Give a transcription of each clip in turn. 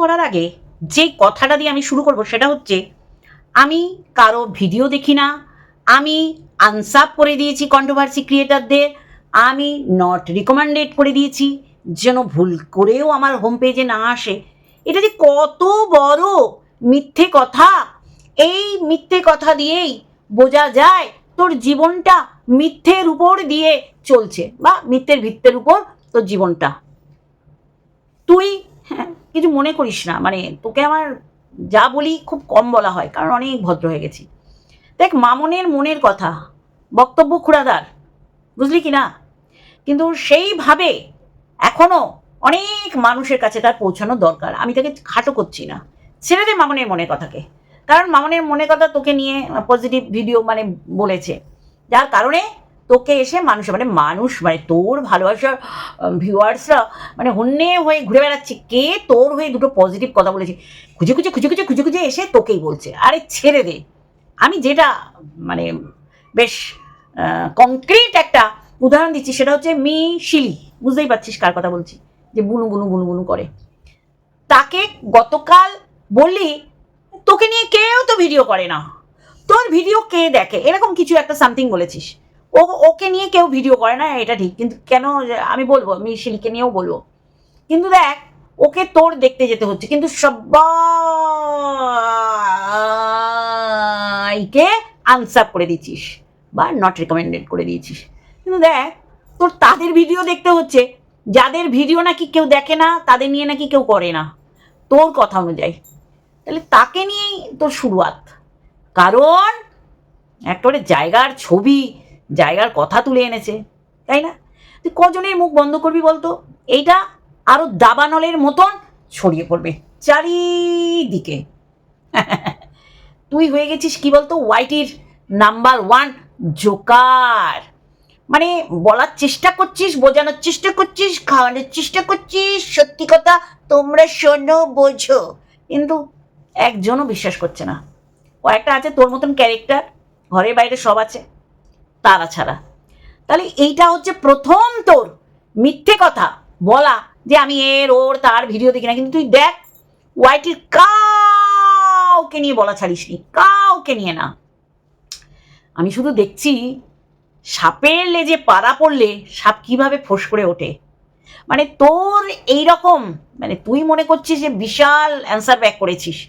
করার আগে যে কথাটা দিয়ে আমি শুরু করব সেটা হচ্ছে, আমি কারও ভিডিও দেখি না, আমি আনসাপ করে দিয়েছি কন্ট্রোভার্সি ক্রিয়েটারদের আমি নট রিকমেন্ডেড করে দিয়েছি, যেন ভুল করেও আমার হোম পেজে না আসে। এটা যে কত বড় মিথ্যে কথা! এই মিথ্যে কথা দিয়েই বোঝা যায় তোর জীবনটা মিথ্যের উপর দিয়ে চলছে, বা মিথ্যের ভিত্তের উপর তোর জীবনটা। তুই হ্যাঁ, কিছু মনে করিস না। মানে তোকে আমার যা বলি খুব কম বলা হয় কারণ অনেক ভদ্র হয়ে গেছি। দেখ মামনের মনের কথা বক্তব্য খুড়াদার বুঝলি কি না? কিন্তু সেইভাবে এখনও অনেক মানুষের কাছে তার পৌঁছানো দরকার। আমি তাকে খাটো করছি না। ছেড়ে দে মামনের মনের কথাকে। কারণ মামনের মনের কথা তোকে নিয়ে পজিটিভ ভিডিও মানে বলেছে। যার কারণে তোকে এসে মানুষ মানে মানুষ মানে তোর ভালোবাসার ভিউয়ার্সরা মানে হন্যে হয়ে ঘুরে বেড়াচ্ছে। কে তোর হয়ে দুটো পজিটিভ কথা বলেছে? খুঁজে খুঁজে খুঁজে খুঁজে খুঁজে খুঁজে এসে তোকেই বলছে। আরে ছেড়ে দে। আমি যেটা মানে বেশ কংক্রিট একটা উদাহরণ দিচ্ছি, সেটা হচ্ছে মি শিলি। বুঝতেই পারছিস কার কথা বলছি? যে বুনু বুনু বুনু বুনু করে। তাকে গতকাল বললি, তোকে নিয়ে কেউ তো ভিডিও করে না। তোর ভিডিও কে দেখে? এরকম কিছু একটা সামথিং বলেছিস। ও, ওকে নিয়ে কেউ ভিডিও করে না, এটা ঠিক। কিন্তু কেন আমি বলব, আমি শিলিকে নিয়েও বলব। কিন্তু দেখ, ওকে তোর দেখতে যেতে হচ্ছে। কিন্তু সবাইকে আনসার করে দিচ্ছিস বা নট রেকমেন্ডেড করে দিয়েছিস কিন্তু দেখ, তোর তাদের ভিডিও দেখতে হচ্ছে। যাদের ভিডিও নাকি কেউ দেখে না, তাদের নিয়ে নাকি কেউ করে না। তোর কথা অনুযায়ী। তাহলে তাকে নিয়েই তোর শুরুয়াত। কারণ একেবারে জায়গার ছবি জায়গার কথা তুলে এনেছে, তাই না? তুই কজনের মুখ বন্ধ করবি বলতো? এইটা আরও দাবানলের মতন ছড়িয়ে পড়বে চারিদিকে। তুই হয়ে গেছিস কি বলতো? ওয়াইটির নাম্বার ওয়ান জোকার। মানে বলার চেষ্টা করছিস, বোঝানোর চেষ্টা করছিস, খাওয়ানোর চেষ্টা করছিস, সত্যি কথা তোমরা শোনো, বোঝো। কিন্তু একজনও বিশ্বাস করছে না। কয়েকটা আছে তোর মতন ক্যারেক্টার ঘরে বাইরে সব আছে। তারা ছাড়া। তাহলে এইটা হচ্ছে প্রথম তোর মিথ্যে কথা। বলা যে আমি এর, ওর, তার ভিডিও দেখি না। কিন্তু তুই দেখ ওয়াইটির কাউকে নিয়ে বলা ছাড়িসনি। কাউকে নিয়ে না। আমি শুধু দেখছি, সাপের লেজে পাড়া পড়লে সাপ কীভাবে ফোঁস করে ওঠে। মানে তোর এই রকম মানে তুই মনে করছিস যে বিশাল অ্যান্সার ব্যাক করেছিস।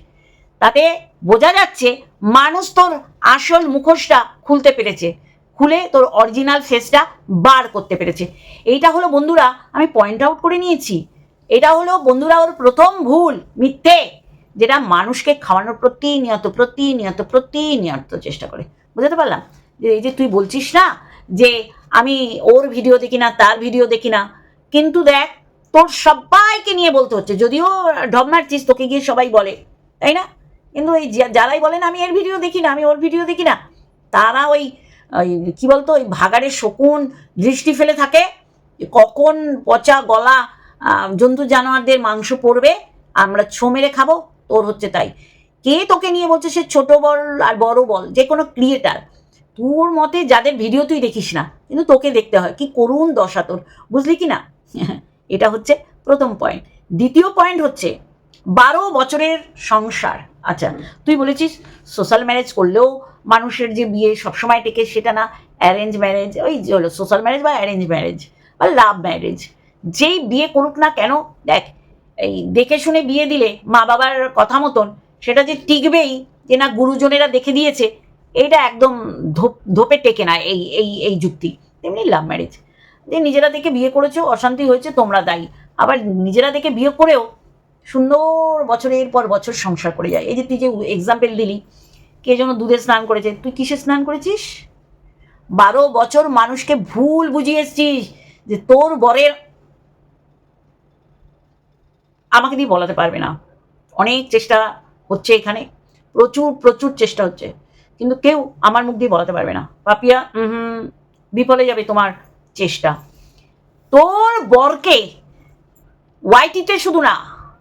তাতে বোঝা যাচ্ছে মানুষ তোর আসল মুখোশটা খুলতে পেরেছে। খুলে তোর অরিজিনাল ফেসটা বার করতে পেরেছে। এইটা হলো বন্ধুরা, আমি পয়েন্ট আউট করে নিয়েছি। এটা হলো বন্ধুরা ওর প্রথম ভুল, মিথ্যে, যেটা মানুষকে খাওয়ানোর প্রতিনিয়ত প্রতিনিয়ত প্রতিনিয়ত চেষ্টা করে। বুঝতে পারলাম? যে এই যে তুই বলছিস না যে আমি ওর ভিডিও দেখি না, তার ভিডিও দেখি না, কিন্তু দেখ, তোর সবাইকে নিয়ে বলতে হচ্ছে। যদিও ঢব মারছিস, তোকে গিয়ে সবাই বলে, তাই না? কিন্তু এই যারাই বলেন, আমি এর ভিডিও দেখি না, আমি ওর ভিডিও দেখি না, তারা ওই ওই কি বলতো ওই ভাগাড়ের শকুন দৃষ্টি ফেলে থাকে কখন পচা গলা জন্তু জানোয়ারদের মাংস পড়বে আমরা ছো মেরে খাব তোর হচ্ছে তাই। কে তোকে নিয়ে বলছে সে ছোট বল আর বড় বল যে কোনো ক্রিয়েটার তোর মতে যাদের ভিডিও তুই দেখিস না কিন্তু তোকে দেখতে হয় কি করুণ দশা তোর বুঝলি কি না? এটা হচ্ছে প্রথম পয়েন্ট দ্বিতীয় পয়েন্ট হচ্ছে বারো বছরের সংসার। আচ্ছা তুই বলেছিস সোশ্যাল ম্যারেজ করলেও মানুষের যে বিয়ে সবসময় টেকে সেটা না অ্যারেঞ্জ ম্যারেজ ওই হলো সোশ্যাল ম্যারেজ বা অ্যারেঞ্জ ম্যারেজ বা লাভ ম্যারেজ যেই বিয়ে করুক না কেন, দেখ, এই দেখে শুনে বিয়ে দিলে মা বাবার কথা মতন সেটা যে টিকবেই যে না গুরুজনেরা দেখে দিয়েছে এইটা একদম ধোপ, ধোপে টেকে না এই এই এই যুক্তি। তেমনি লাভ ম্যারেজ যে নিজেরা দেখে বিয়ে করেছ, অশান্তি হয়েছে, তোমরা দায়ী। আবার নিজেরা দেখে বিয়ে করেও সুন্দর বছরের পর বছর সংসার করে যায়। এই যে তুই যে এক্সাম্পল দিলি কে যেন দুধে স্নান করেছে। তুই কিসে স্নান করেছিস? বারো বছর মানুষকে ভুল বুঝিয়ে এসছিস যে তোর বরের আমাকে দিয়ে বলাতে পারবে না। অনেক চেষ্টা হচ্ছে এখানে। প্রচুর প্রচুর চেষ্টা হচ্ছে। কিন্তু কেউ আমার মুখ দিয়ে বলাতে পারবে না। পাপিয়া হুম। বিফলে যাবে তোমার চেষ্টা। তোর বরকে ওয়াইটিতে শুধু না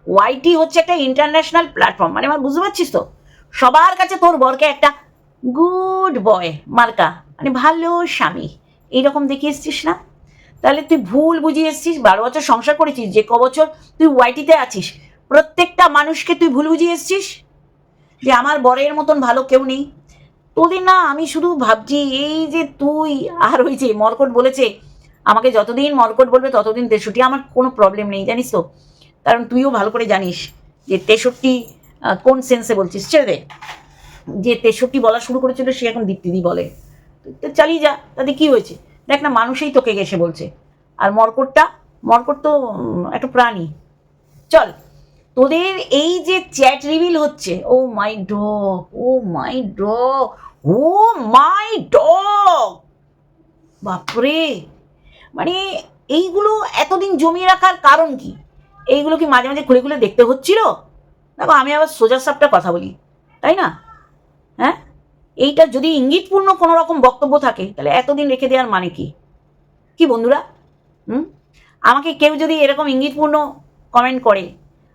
ওয়াইটি হচ্ছে একটা ইন্টারন্যাশনাল প্ল্যাটফর্ম মানে আমার বুঝতে পারছিস তো? সবার কাছে তোর বরকে একটা গুড বয় মার্কা মানে ভালো স্বামী। এইরকম দেখে এসছিস না? তাহলে তুই ভুল বুঝিয়ে এসছিস, বারো বছর সংসার করেছিস, যে ক বছর তুই ওয়াইটিতে আছিস, প্রত্যেকটা মানুষকে তুই ভুল বুঝিয়ে এসছিস? যে আমার বরের মতন ভালো কেউ নেই। তোদের না, আমি শুধু ভাবছি, এই যে তুই আর ওই যে মরকট বলেছে, আমাকে যতদিন মরকট বলবে ততদিন তেষট্টি, আমার কোনো প্রবলেম নেই, জানিস তো? কারণ তুইও ভালো করে জানিস যে তেষট্টি কোন সেন্সে বলছিস? ছেড়ে দে। যে তেষট্টি বলা শুরু করেছিল, সে এখন দীপ্তিদি বলে। তো চালিয়ে যা, তাতে কি হয়েছে? দেখ না, মানুষই তোকে গেছে বলছে। আর মরকটটা, মরকট তো একটা প্রাণী। চল, তোদের এই যে চ্যাট রিভিল হচ্ছে, ও মাই ড ও মাই ড ও মাই ড বাপরে! মানে এইগুলো এতদিন জমিয়ে রাখার কারণ কি? এইগুলো কি মাঝে মাঝে খুলে খুলে দেখতে হচ্ছিল? দেখো, আমি আবার সোজা সাপটা কথা বলি, তাই না? হ্যাঁ? এইটা যদি ইঙ্গিতপূর্ণ কোনো রকম বক্তব্য থাকে, তাহলে এতদিন রেখে দেওয়ার মানে কি? কি বন্ধুরা? হুম? আমাকে কেউ যদি এরকম ইঙ্গিতপূর্ণ কমেন্ট করে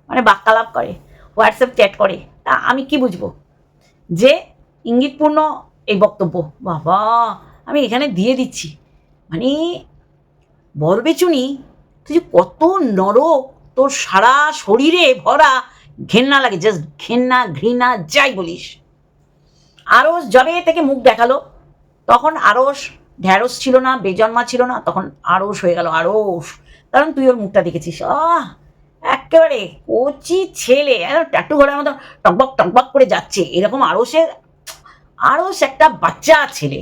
মানে বাক্যালাপ করে হোয়াটসঅ্যাপ চ্যাট করে, তা আমি কি বুঝব? যে ইঙ্গিতপূর্ণ এই বক্তব্য, বাবা, আমি এখানে দিয়ে দিচ্ছি। মানে বরবেচুনি, তুই কত নরক, তোর সারা শরীরে ভরা ঘেন্না লাগে জাস্ট ঘেন্না, ঘৃণা, যাই বলিস। আরস জবে থেকে মুখ দেখাল, তখন আরস ঢ্যাঁড়স ছিল না, বেজন্মা ছিল না, তখন আড়স হয়ে গেল আড়স কারণ তুই ওর মুখটা দেখেছিস, আহ! একেবারে কচি ছেলে টাটু ঘোড়ার মতো টকবক টকবক করে যাচ্ছে। এরকম আড়সের আড়স একটা বাচ্চা ছেলে।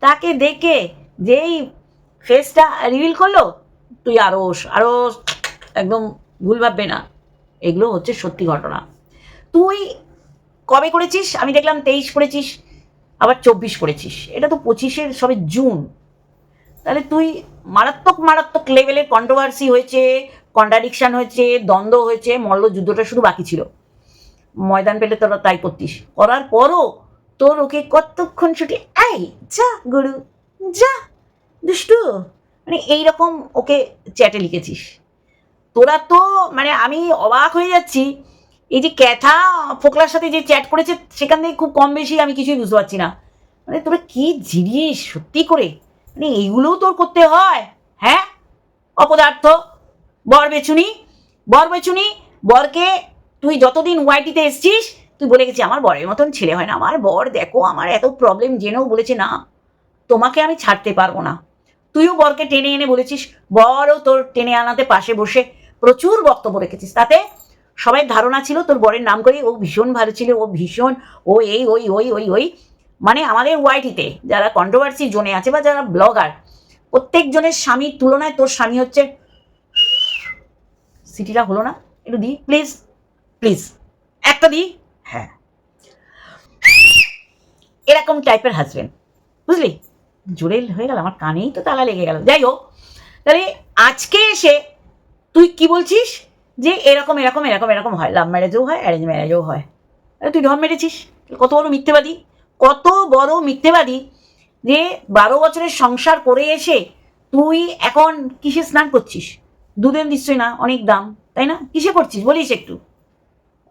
তাকে দেখে যেই ফেসটা রিভিল করল, তুই আরস আরস, একদম ভুল ভাববে না। এগুলো হচ্ছে সত্যি ঘটনা। তুই কবে করেছিস? আমি দেখলাম তেইশ করেছিস, আবার চব্বিশ করেছিস। এটা তো পঁচিশের, সবে জুন। তাহলে তুই মারাত্মক মারাত্মক লেভেলের কন্ট্রোভার্সি হয়েছে কন্ট্রাডিকশন হয়েছে, দ্বন্দ্ব হয়েছে, মল্ল যুদ্ধটা শুধু বাকি ছিল। ময়দান পেলে তোরা তাই করতিস। করার পরও তোর ওকে কতক্ষণ ছুটি? এই, যা গুরু, যা। দুষ্টু মানে এইরকম ওকে চ্যাটে লিখেছিস। তোরা তো মানে আমি অবাক হয়ে যাচ্ছি। এই যে ক্যাথা ফোকলার সাথে যে চ্যাট করেছে, সেখান থেকে খুব কম বেশি আমি কিছুই বুঝতে পারছি না। মানে তোরা কি জিনিস সত্যি করে? মানে এইগুলোও তোর করতে হয় হ্যাঁ? অপদার্থ, বর বেচুনি বর বেচুনি বরকে তুই যতদিন ওয়াইটিতে এসছিস, তুই বলে গেছি আমার বরের মতন ছেলে হয় না, আমার বর দেখো, আমার এত প্রবলেম জেনেও বলেছে না, তোমাকে আমি ছাড়তে পারব না। তুইও বরকে টেনে এনে বলেছিস, বরও তোর টেনে আনাতে পাশে বসে প্রচুর বক্তব্য রেখেছিস। তাতে সবাই ধারণা ছিল, তোর বরের নাম করে ও ভীষণ ভালো ছিল, ও ভীষণ, ও এই, ওই ওই ওই ওই। মানে আমাদের ওয়াইটিতে যারা কন্ট্রোভার্সি জোনে আছে বা যারা ব্লগার প্রত্যেকজনের স্বামীর তুলনায় তোর স্বামী হচ্ছে সিটিটা হলো না। একটু দি প্লিজ প্লিজ একটা দি হ্যাঁ। এরকম টাইপের হাজবেন্ড বুঝলি? জোরে হয়ে গেল, আমার কানেই তো তালা লেগে গেল। যাই হোক, তাহলে আজকে এসে তুই কি বলছিস? যে এরকম এরকম এরকম এরকম হয়। লাভ ম্যারেজও হয় অ্যারেঞ্জ ম্যারেজও হয়। তুই ঢম মেরেছিস? কত বড় মিথ্যেবাদী? কত বড় মিথ্যেবাদী যে বারো বছরের সংসার করে এসে তুই এখন কিসে স্নান করছিস? দুধের নিশ্চয়ই না, অনেক দাম, তাই না? কিসে করছিস? বলিস একটু।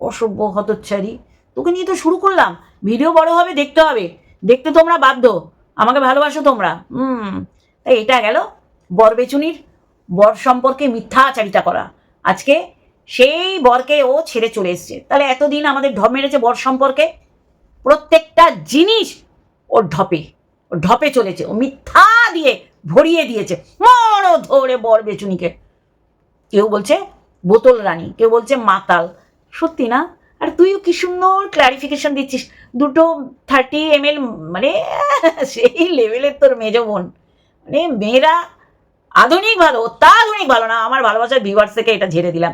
অসভ্য হতচ্ছারি তোকে নিয়ে তো শুরু করলাম। ভিডিও বড় হবে, দেখতে হবে। দেখতে তোমরা বাধ্য। আমাকে ভালোবাসো তোমরা। হুম তাই এটা গেল। বর বেচুনির বর সম্পর্কে মিথ্যা মিথ্যাচারিতা করা। আজকে সেই বরকে ও ছেড়ে চলে এসছে। তাহলে এতদিন আমাদের ঢপ মেরেছে বর সম্পর্কে? প্রত্যেকটা জিনিস ওর ঢপে ও ঢপে চলেছে। ও মিথ্যা দিয়ে ভরিয়ে দিয়েছে। মরো ধরে বর বেচুনিকে। কেউ বলছে বোতল রানী, কেউ বলছে মাতাল। সত্যি না? আর তুইও কি সুন্দর ক্লারিফিকেশন দিচ্ছিস। দুটো থার্টি এম মানে সেই লেভেলের তোর মেজ বোন। মানে মেয়েরা আধুনিক ভালো, অত্যাধুনিক ভালো না, আমার ভালোবাসার ভিউয়ার্স থেকে এটা ঝেড়ে দিলাম।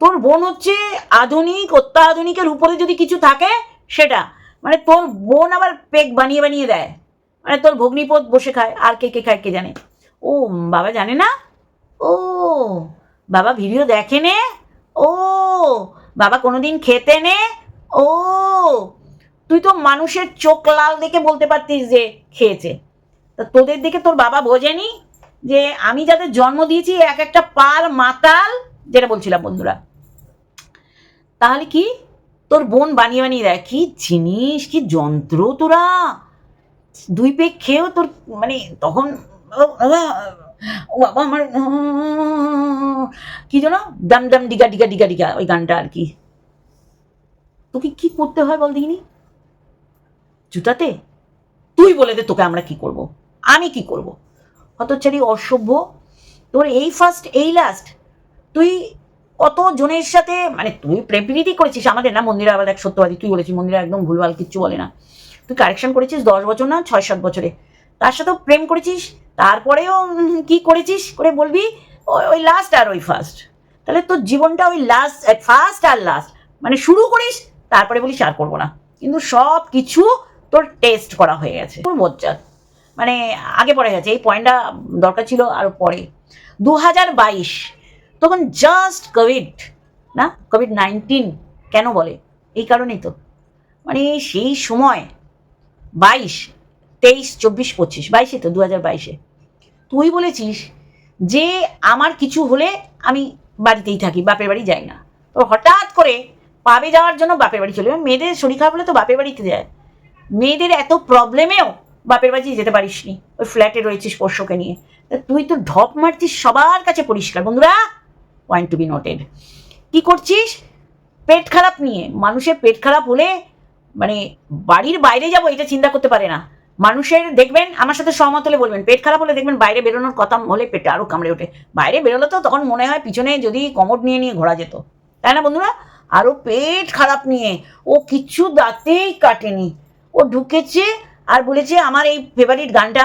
তোর বোন হচ্ছে আধুনিক, অত্যাধুনিকের উপরে যদি কিছু থাকে, সেটা। মানে তোর বোন আবার পেক বানিয়ে বানিয়ে দেয়। মানে তোর ভগ্নিপথ বসে খায়, আর কে কে খায় কে জানে। ও, বাবা জানে না? ও, বাবা ভিডিও দেখে নে। ও, বাবা কোনোদিন খেতে নে। ও, তুই তো মানুষের চোখ লাল দেখে বলতে পারতিস যে খেয়েছে। তা তোদের দেখে তোর বাবা বোঝেনি? যে আমি যাদের জন্ম দিয়েছি এক একটা পার মাতাল যেটা বলছিলাম বন্ধুরা। তাহলে কি? তোর বোন বানিয়ে বানিয়ে দেয়। কি জিনিস কি যন্ত্র তোরা? দুই পেক খেয়েও তোর মানে তখন ও বাবা, আমার কি যেন? ডাম ডাম ডিগা ডিগা ডিগা ডিগা ওই গানটা আর কি। তোকে কি করতে হয় বল দেখিনি? জুতাতে? তুই বলে দে তোকে আমরা কি করব। আমি কি করব? হতচ্ছাড়ি, অসভ্য। তোর এই ফার্স্ট এই লাস্ট তুই কত জনের সাথে মানে তুই প্রেম প্রীতি করেছিস আমাদের না? মন্দিরে আবার এক সত্যবাদী, তুই বলেছিস মন্দিরে একদম ভুলভাল কিচ্ছু বলে না। তুই কারেকশন করেছিস দশ বছর না, ছয় সাত বছরে। তার সাথেও প্রেম করেছিস, তারপরেও কি করেছিস করে বলবি? ওই- ওই লাস্ট আর ওই ফার্স্ট তাহলে তোর জীবনটা ওই লাস্ট ফার্স্ট আর লাস্ট মানে শুরু করিস, তারপরে বলিস আর করব না। কিন্তু সব কিছু তোর টেস্ট করা হয়ে গেছে। তোর বজ্জাত মানে আগে পড়ে গেছে, এই পয়েন্টটা দরকার ছিল আরও পরে। দু হাজার বাইশ, তখন জাস্ট কোভিড না? কোভিড নাইন্টিন কেন বলে? এই কারণেই তো। মানে সেই সময়, বাইশ, তেইশ, চব্বিশ, পঁচিশ, বাইশে তো দু হাজার বাইশে। তুই বলেছিস যে আমার কিছু হলে আমি বাড়িতেই থাকি, বাপের বাড়ি যাই না। তো হঠাৎ করে পাবে যাওয়ার জন্য বাপের বাড়ি চলে। মেয়েদের শরীর খারাপ হলে তো বাপের বাড়িতে যায়। মেয়েদের এত প্রবলেমেও বাপের বাড়ি যেতে পারিসনি। ওই ফ্ল্যাটে রয়েছিস পোষ্যকে নিয়ে। তুই তো ঢপ মারছিস সবার কাছে পরিষ্কার। বন্ধুরা পয়েন্ট টু বি নোটেড কি করছিস? পেট খারাপ নিয়ে। মানুষের পেট খারাপ হলে মানে বাড়ির বাইরে যাব এটা চিন্তা করতে পারে না। মানুষের দেখবেন, আমার সাথে সহমত হলে বলবেন, পেট খারাপ হলে দেখবেন বাইরে বেরোনোর কথা হলে পেটে আরও কামড়ে ওঠে। বাইরে বেরোলে তো তখন মনে হয় পিছনে যদি কমর নিয়ে নিয়ে ঘোরা যেত। তাই না বন্ধুরা? আরও পেট খারাপ নিয়ে। ও কিচ্ছু দাঁতেই কাটেনি। ও ঢুকেছে আর বলেছে আমার এই ফেভারিট গানটা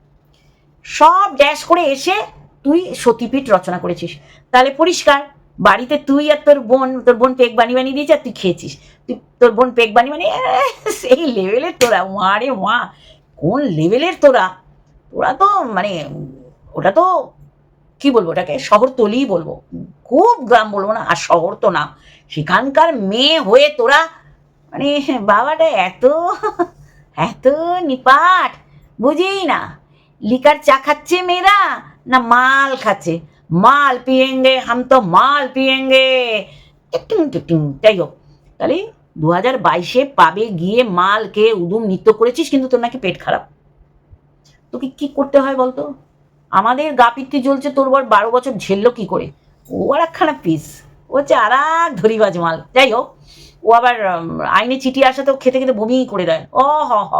সব ড্যাশ করে এসে তুই সতীপীঠ রচনা করেছিস। তাহলে পরিষ্কার, বাড়িতে তুই আর তোর বোন তোর বোন পেক বানিয়ে বানিয়ে দিয়েছে আর তুই খেয়েছিস। তুই, তোর বোন পেক বানিয়ে বানিয়ে সেই লেভেলের তোরা, মা রে মা, কোন লেভেলের তোরা? তোরা তো মানে ওটা তো, কি বলব ওটাকে, শহর শহরতলিই বলব। খুব গ্রাম বলব না, আর শহর তো না। সেখানকার মেয়ে হয়ে তোরা মানে বাবাটা এত এত নিপাট, বুঝেই না। লিকার চা খাচ্ছে মেয়েরা না মাল খাচ্ছে? মাল পিয়েঙ্গে, হাম তো মাল পিয়েঙ্গে। টিং টিং যাই হোক। তাহলে দু হাজার বাইশে পাবে গিয়ে মাল কে উদুম নৃত্য করেছিস কিন্তু তোর নাকি পেট খারাপ। তোকে কি করতে হয় বলতো? আমাদের গা পিত্তি জ্বলছে, তোর বর বারো বছর ঝেললো কি করে? ও আর একখানা পিস। ও হচ্ছে আর এক ধরিবাজ মাল। যাই হোক, ও আবার আইনে চিঠি আসাতেও খেতে খেতে বমি করে দেয়। অ, হ হ,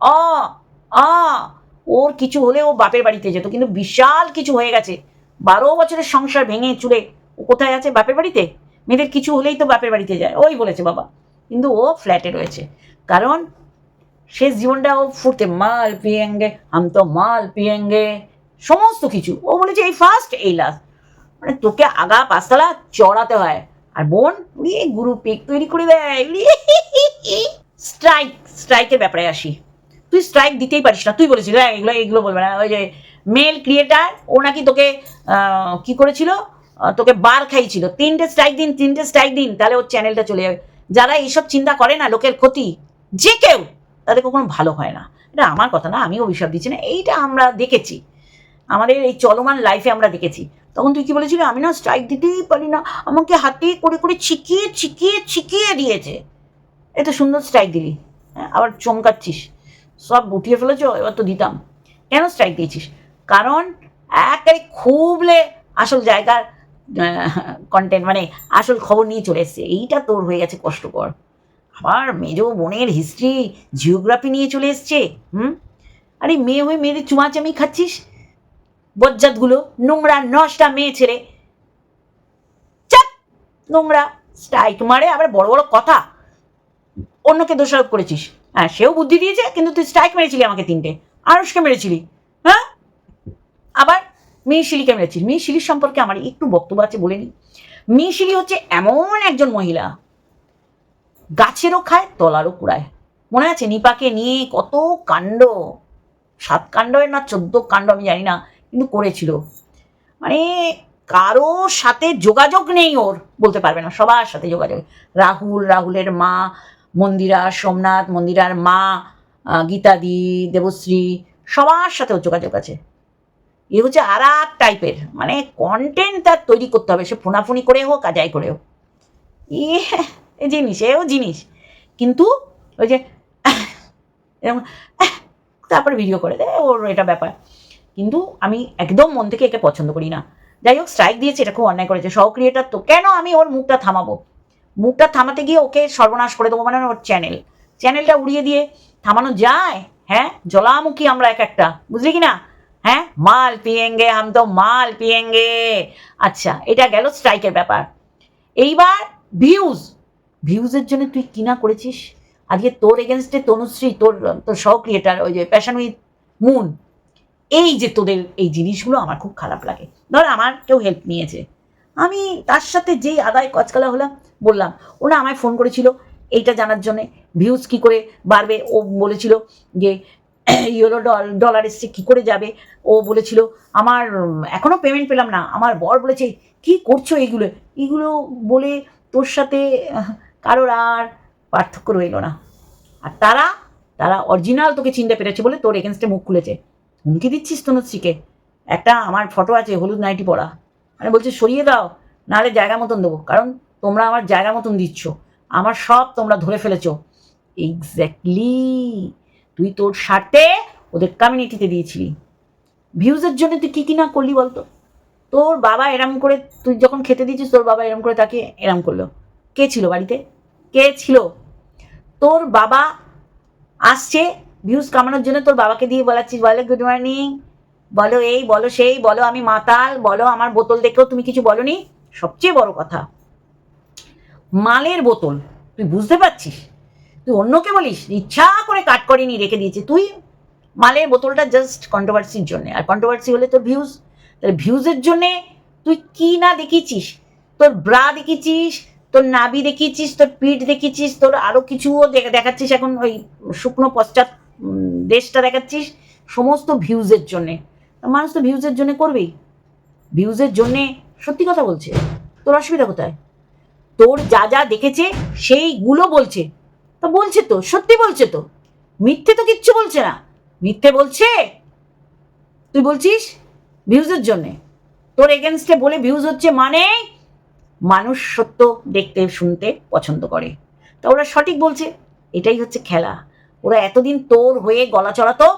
অ আ ওর কিছু হলে ও বাপের বাড়িতে যেত, কিন্তু বিশাল কিছু হয়ে গেছে। বারো বছরের সংসার ভেঙে চুলে ও কোথায় আছে বাপের বাড়িতে? মেয়েদের কিছু হলেই তো বাপের বাড়িতে যায়, ওই বলেছে বাবা। কিন্তু ও ফ্ল্যাটে রয়েছে। কারণ শেষ জীবনটা ও ফুটতে মাল পিয়েঙ্গে, হাম তো মাল পিয়েঙ্গে, সমস্ত কিছু। ও বলেছে, এই ফার্স্ট এই লাস্ট মানে তোকে আগা পাঁচতলা চড়াতে হয়। আর বোন গুরু পেক তৈরি করে দেয় স্ট্রাইক স্ট্রাইকের ব্যাপারে আসি। তুই স্ট্রাইক দিতেই পারিস না। তুই বলেছিস হ্যাঁ এগুলো এগুলো বলবে না। ওই যে মেল ক্রিয়েটার ও নাকি তোকে কি করেছিল? তোকে বার খাইছিল। তিনটে স্ট্রাইক দিন, তিনটে স্ট্রাইক দিন, তাহলে ওর চ্যানেলটা চলে যাবে। যারা এইসব চিন্তা করে না, লোকের ক্ষতি, যে কেউ, তাদের কখনো ভালো হয় না। এটা আমার কথা না আমি অভিশাপ দিচ্ছি না। এইটা আমরা দেখেছি। আমাদের এই চলমান লাইফে আমরা দেখেছি। তখন তুই কি বলেছিলি? আমি না স্ট্রাইক দিতেই পারি না। আমাকে হাতে করে করে ছিকিয়ে ছিকিয়ে ছিকিয়ে দিয়েছে। এত সুন্দর স্ট্রাইক দিলি। হ্যাঁ আবার চমকাচ্ছিস। সব উঠিয়ে ফেলেছ, এবার তো দিতাম। কেন স্ট্রাইক দিয়েছিস? কারণ একেবারে খুবলে আসল জায়গার কন্টেন্ট মানে আসল খবর নিয়ে চলে এসছে। এইটা তোর হয়ে গেছে কষ্টকর। আবার মেজো বোনের হিস্ট্রি জিওগ্রাফি নিয়ে চলে এসছে, হুম? আরে মেয়ে হয়ে মেয়েদের চুমাচামি খাচ্ছিস? বজ্জাতগুলো, নোংরা, নষ্টা মেয়ে ছেলে। চাপ নোংরা স্ট্রাইক মারে, আবার বড় বড় কথা। অন্যকে দোষারোপ করেছিস। হ্যাঁ সেও বুদ্ধি দিয়েছে, কিন্তু তুই স্ট্রাইক মেরেছিলি আমাকে তিনটে। আরসকে মেরেছিলি হ্যাঁ? আবার মিহিশিলিকে মেরেছিস মিহিশিলির সম্পর্কে আমার একটু বক্তব্য আছে, বলে নিই। মিহিশিলি হচ্ছে এমন একজন মহিলা, গাছেরও খায়, তলারও কুড়ায়। মনে আছে নিপাকে নিয়ে কত কাণ্ড? সাত কাণ্ডের না চোদ্দ কাণ্ড আমি জানি না, কিন্তু করেছিল। মানে কারোর সাথে যোগাযোগ নেই ওর, বলতে পারবে না, সবার সাথে যোগাযোগ। রাহুল, রাহুলের মা মন্দিরা সোমনাথ, মন্দিরার মা গীতাদি, দেবশ্রী, সবার সাথে ওর যোগাযোগ আছে। এ হচ্ছে আর এক টাইপের মানে কন্টেন্ট তার তৈরি করতে হবে, সে ফোনাফুনি করে হোক আর যাই করে হোক। এ জিনিস, এও জিনিস। কিন্তু ওই যে, এরকম, তারপরে ভিডিও করে দেয় ওর এটা ব্যাপার। কিন্তু আমি একদম মন থেকে একে পছন্দ করি না। যাই হোক স্ট্রাইক দিয়েছে, এটা খুব অন্যায় করেছে। সহ ক্রিয়েটার তো, কেন আমি ওর মুখটা থামাবো? মুখটা থামাতে গিয়ে ওকে সর্বনাশ করে দেবো মানে ওর চ্যানেল চ্যানেলটা উড়িয়ে দিয়ে থামানো যায়? হ্যাঁ? জলামুখী আমরা এক একটা। বুঝলি কি না? হ্যাঁ? মাল পিয়েঙ্গে, হাম তো মাল পিয়েঙ্গে। আচ্ছা এটা গেল স্ট্রাইকের ব্যাপার। এইবার ভিউজ ভিউজের জন্য তুই কিনা করেছিস? আজকে তোর এগেনস্টে তনুশ্রী, তোর তোর সহ ক্রিয়েটার ওই যে প্যাশন উইথ মুন এই যে তোদের এই জিনিসগুলো আমার খুব খারাপ লাগে। ধর আমার কেউ হেল্প নিয়েছে। আমি তার সাথে যেই আদায় কচকালা হলাম বললাম। ওরা আমায় ফোন করেছিল এইটা জানার জন্যে। ভিউজ কী করে বাড়বে? ও বলেছিল যে, ইউরো ডলার এসছে, কী করে যাবে? ও বলেছিল, আমার এখনও পেমেন্ট পেলাম না। আমার বর বলেছে, কি করছ এইগুলো? এইগুলো বলে তোর সাথে, কারোর আর পার্থক্য রইল না। আর তারা তারা অরিজিনাল তোকে চিনতে পেরেছে বলে তোর এগেনস্টে মুখ খুলেছে। হুমকি দিচ্ছিস তনুশ্রীকে? একটা আমার ফটো আছে, হলুদ নাইটি পরা। মানে বলছে, সরিয়ে দাও, নাহলে জায়গা মতন দেবো। কারণ তোমরা আমার জায়গা মতন দিচ্ছ। আমার সব তোমরা ধরে ফেলেছ। এক্স্যাক্টলি তুই তোর স্বার্থে ওদের কমিউনিটিতে দিয়েছিলি। ভিউজের জন্য তুই কী কী না করলি বলতো? তোর বাবা এরম করে তুই যখন খেতে দিয়েছিস, তোর বাবা এরম করে তাকে এরম করল। কে ছিল বাড়িতে? কে ছিল? তোর বাবা আসছে ভিউজ কামানোর জন্য তোর বাবাকে দিয়ে বলাচ্ছিস, বলে গুড মর্নিং বলো, এই, বলো, সেই, বলো, আমি মাতাল। বলো, আমার বোতল দেখেও তুমি কিছু বলনি? সবচেয়ে বড় কথা। মালের বোতল। তুই বুঝতে পারছিস? তুই অন্যকে বলিস, ইচ্ছা করে কাট করিনি রেখে দিয়েছে। তুই মালের বোতলটা জাস্ট কন্ট্রোভার্সির জন্য। আর কন্ট্রোভার্সি হলে তোর ভিউজ তাহলে ভিউজের জন্যে তুই কি না দেখিয়েছিস? তোর ব্রা দেখিয়েছিস, তোর নাবি দেখিয়েছিস, তোর পিঠ দেখিয়েছিস, তোর আরও কিছুও দেখাচ্ছিস এখন ওই শুকনো পশ্চাৎ দেশটা দেখাচ্ছিস। সমস্ত ভিউজের জন্যে। মানুষ তো ভিউজের জন্য করবেই। ভিউজের জন্যে সত্যি কথা বলছে। তোর অসুবিধা কোথায়? তোর যা যা দেখেছে, সেইগুলো বলছে। তা বলছে তো, সত্যি বলছে তো। মিথ্যে তো কিচ্ছু বলছে না। মিথ্যে বলছে, তুই বলছিস ভিউজের জন্যে। তোর এগেনস্টে বলে ভিউজ হচ্ছে মানে মানুষ সত্য দেখতে, শুনতে পছন্দ করে। তা ওরা সঠিক বলছে, এটাই হচ্ছে খেলা। ওরা এতদিন তোর হয়ে গলা চড়াতো,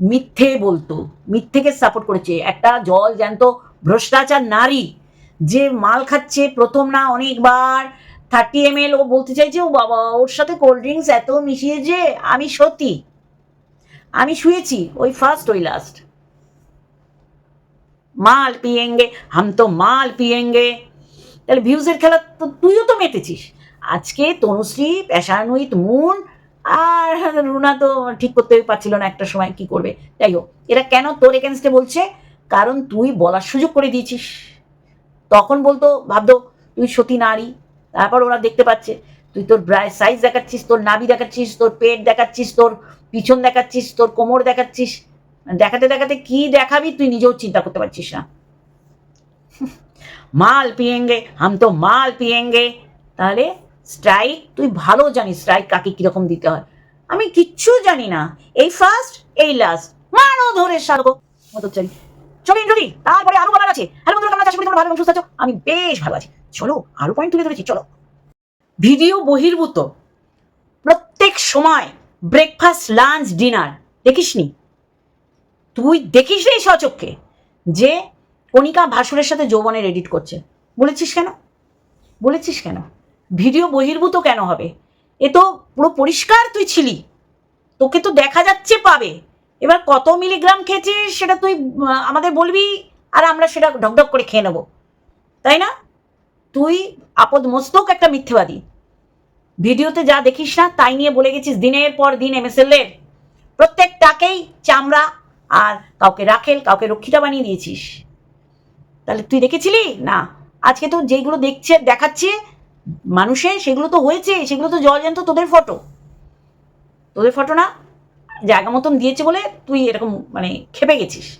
মিথ্যে বলতো, মিথ্যেকে সাপোর্ট করেছে। একটা জল জ্যান্ত ভ্রষ্টাচার নারী যে মাল খাচ্ছে প্রথম না অনেকবার। থার্টি এম ও বলতে চাইছে, ও বাবা, ওর সাথে কোল্ড ড্রিঙ্কস এত মিশিয়ে যে আমি সত্যি, আমি শুয়েছি, ওই ফার্স্ট ওই লাস্ট মাল পিয়েঙ্গে, হাম তো মাল পিয়েঙ্গে। তাহলে ভিউজের খেলা তো তুইও তো মেতেছিস আজকে তনুশ্রী প্যাশান উইথ মুন, আর রুনা তো ঠিক করতে পারছিল না একটা সময় কি করবে। যাই হোক, এরা কেন তোর এগেনস্টে বলছে? কারণ তুই বলার সুযোগ করে দিয়েছিস। তখন বলতো, ভাবতো, তুই সতী নারী। তারপর ওরা দেখতে পাচ্ছে, তুই তোর সাইজ দেখাচ্ছিস, তোর নাভি দেখাচ্ছিস, তোর পেট দেখাচ্ছিস, তোর পিছন দেখাচ্ছিস, তোর কোমর দেখাচ্ছিস। দেখাতে দেখাতে কি দেখাবি তুই নিজেও চিন্তা করতে পারছিস না। মাল পিয়েঙ্গে, হাম তো মাল পিয়েঙ্গে। তাহলে স্ট্রাইক তুই ভালো জানিস স্ট্রাইক কাকে কীরকম দিতে হয়। আমি কিচ্ছু জানি না, এই ফার্স্ট এই লাস্ট মানো ধরে সারগো মতো চাই চলো ইন্দ্রজি তারপরে আরও বলার আছে। হ্যালো বন্ধুরা, কেমন আছো? ভালো এবং সুস্থ আছো। আমি বেশ ভালো আছি। চলো, আরও পয়েন্ট তুলে ধরেছি, চলো। ভিডিও বহির্ভূত। প্রত্যেক সময় ব্রেকফাস্ট লাঞ্চ ডিনার দেখিসনি? তুই দেখিস রে সচক্ষে যে কণিকা ভাসুরের সাথে যৌবনের এডিট করছে? বলেছিস কেন? বলেছিস কেন? ভিডিও বহির্ভূত কেন হবে? এ তো পুরো পরিষ্কার তুই ছিলি। তোকে তো দেখা যাচ্ছে পাবে। এবার কত মিলিগ্রাম খেয়েছিস সেটা তুই আমাদের বলবি আর আমরা সেটা ঢকঢক করে খেয়ে নেব। তাই না? তুই আপদ মস্তক একটা মিথ্যেবাদী। ভিডিওতে যা দেখিস না, তাই নিয়ে বলে গেছিস দিনের পর দিন এমএসএল এর। প্রত্যেকটাকেই চামড়া আর কাউকে রাখেল, কাউকে রক্ষিতা বানিয়ে দিয়েছিস। তাহলে তুই দেখেছিলি? না। আজকে তো যেগুলো দেখছে, দেখাচ্ছে, মানুষের, সেগুলো তো হয়েছে, সেগুলো তো জলজান্ত তোদের ফটো তোদের ফটো না? জায়গা মতন দিয়েছে বলে তুই এরকম মানে খেপে গেছিস।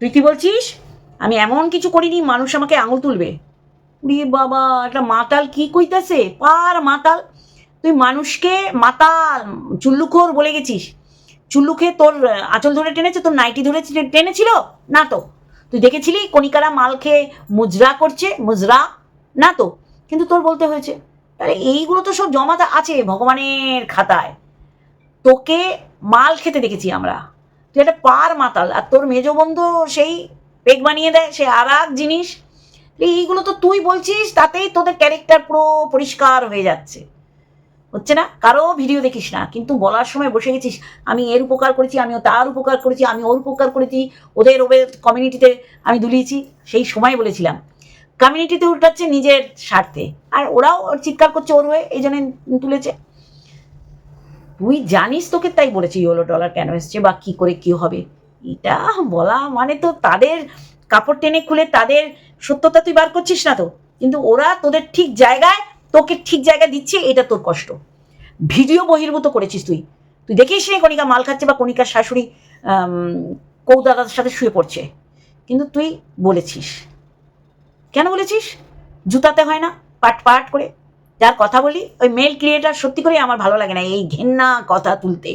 তুই কি বলছিস? আমি এমন কিছু করিনি, মানুষ আমাকে আঙুল তুলবে। উড়ি বাবা, একটা মাতাল কি কইতাছে? পার মাতাল। তুই মানুষকে মাতাল, চুল্লুখোর বলে গেছিস। চুল্লুকে তোর আঁচল ধরে টেনেছে, তোর নাইটি ধরে টেনেছিল? না তো। তুই দেখেছিলি কণিকারা মাল খেয়ে মুজরা করছে? মুজরা? না তো। কিন্তু তোর বলতে হয়েছে তাহলে এইগুলো তো সব জমাতে আছে ভগবানের খাতায়। তোকে মাল খেতে দেখেছি আমরা। তুই একটা পার মাতাল, আর তোর মেজ বন্ধু সেই পেক বানিয়ে দেয়, সে আর এক জিনিস। এইগুলো তো তুই বলছিস, তাতেই তোদের ক্যারেক্টার পুরো পরিষ্কার হয়ে যাচ্ছে। হচ্ছে না? কারও ভিডিও দেখিস না, কিন্তু বলার সময় বসে গেছিস, আমি এর উপকার করেছি, আমিও তার উপকার করেছি, আমি ওর উপকার করেছি, ওদের ওদের কমিউনিটিতে আমি দুলিয়েছি, সেই সময় বলেছিলাম। কমিউনিটিতে উল্টাচ্ছে নিজের স্বার্থে, আর ওরাও ওর চিৎকার করছে ওর হয়ে, এই জন্য তুলেছে। তুই জানিস তোকে তাই বলেছি ইয়েলো ডলার কেন এসছে বা কি করে কি হবে? এটা বলা মানে তো তাদের কাপড় টেনে খুলে তাদের সত্যতা তুই বার করছিস না তো? কিন্তু ওরা তোদের ঠিক জায়গায়, তোকে ঠিক জায়গায় দিচ্ছে, এটা তোর কষ্ট। ভিডিও বহির্ভূত করেছিস তুই। তুই দেখিস নি কণিকা মাল খাচ্ছে বা কণিকার শাশুড়ি কৌদাদার সাথে শুয়ে পড়ছে। কিন্তু তুই বলেছিস। কেন বলেছিস? জুতাতে হয় না, পাট পাট করে। যার কথা বলি, ওই মেল ক্রিয়েটার সত্যি করে আমার ভালো লাগে না, এই ঘেন্না কথা তুলতে।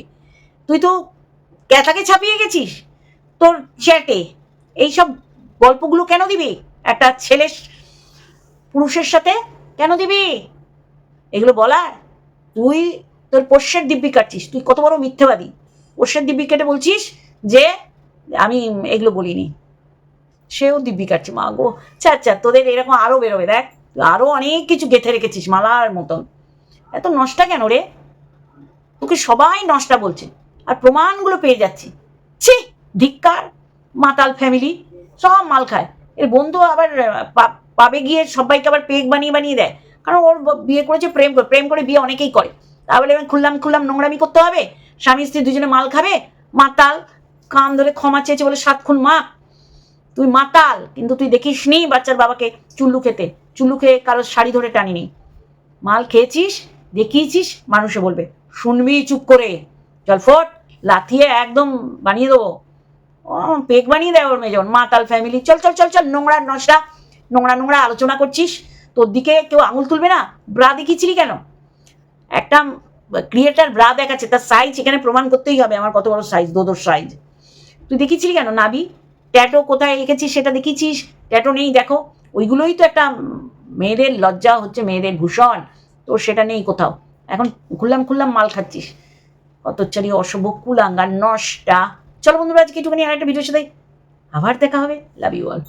তুই তো ক্যাথাকে ছাপিয়ে গেছিস? তোর চ্যাটে এইসব গল্পগুলো কেন দিবি? একটা ছেলে পুরুষের সাথে কেন দিবি? এগুলো বলার। তুই তোর পোষ্যের দিব্যি কাটছিস, তুই কত বড় মিথ্যেবাদী। পোষ্যের দিব্যি কেটে বলছিস যে, আমি এগুলো বলিনি। সেও দিব্যি কাটছে, মা গো। আচ্ছা আচ্ছা তোদের এরকম আরও বেরোবে, দেখ। আরও অনেক কিছু গেঁথে রেখেছিস, মালার মতন। এত নষ্টা কেন রে? তোকে সবাই নষ্টা বলছে, আর প্রমাণগুলো পেয়ে যাচ্ছি। ছি, ধিক্কার, মাতাল ফ্যামিলি সব মাল খায়। এর বন্ধু আবার পাবে গিয়ে সবাইকে আবার পেক বানিয়ে বানিয়ে দেয়। কারণ ওর বিয়ে করেছে প্রেম করে প্রেম করে বিয়ে অনেকেই করে। তাহলে এবার খুললাম খুললাম, নোংরামি করতে হবে? স্বামী স্ত্রী দুজনে মাল খাবে? মাতাল কান ধরে ক্ষমা চেয়েছে বলে সাত খুন মা। তুই মাতাল, কিন্তু তুই দেখিস নি বাচ্চার বাবাকে চুল্লু খেতে। চুল্লু খেয়ে কারোর শাড়ি ধরে টানিনি। মাল খেয়েছিস, দেখিয়েছিস, মানুষে বলবে। শুনবি চুপ করে। চল ফোট, লাথিয়ে একদম বানিয়ে দেবো। ও পেক বানিয়ে দেয় ওর মেজন, মাতাল ফ্যামিলি চল চল চল চল, নোংরা নশরা নোংরা নোংরা আলোচনা করছিস। তোর দিকে কেউ আঙুল তুলবে না? ব্রা দেখিয়েছিলি কেন? একটা ক্রিয়েটার ব্রা দেখাচ্ছে, তার সাইজ এখানে প্রমাণ করতেই হবে, আমার কত বড় সাইজ দোদোর সাইজ তুই দেখিয়েছিলি কেন, নাবি? ট্যাটো কোথায় এঁকেছিস সেটা দেখিয়েছিস? ট্যাটো নেই, দেখো। ওইগুলোই তো একটা মেয়েদের লজ্জা হচ্ছে, মেয়েদের ভূষণ। তো সেটা নেই কোথাও। এখন খুললাম খুললাম, মাল খাচ্ছিস। অতচারী অশুভ, কুলাঙ্গার, নষ্টা। চলো বন্ধুরা, আজকে একটুখানি আর একটা ভিডিওর সাথে আবার দেখা হবে। Love you all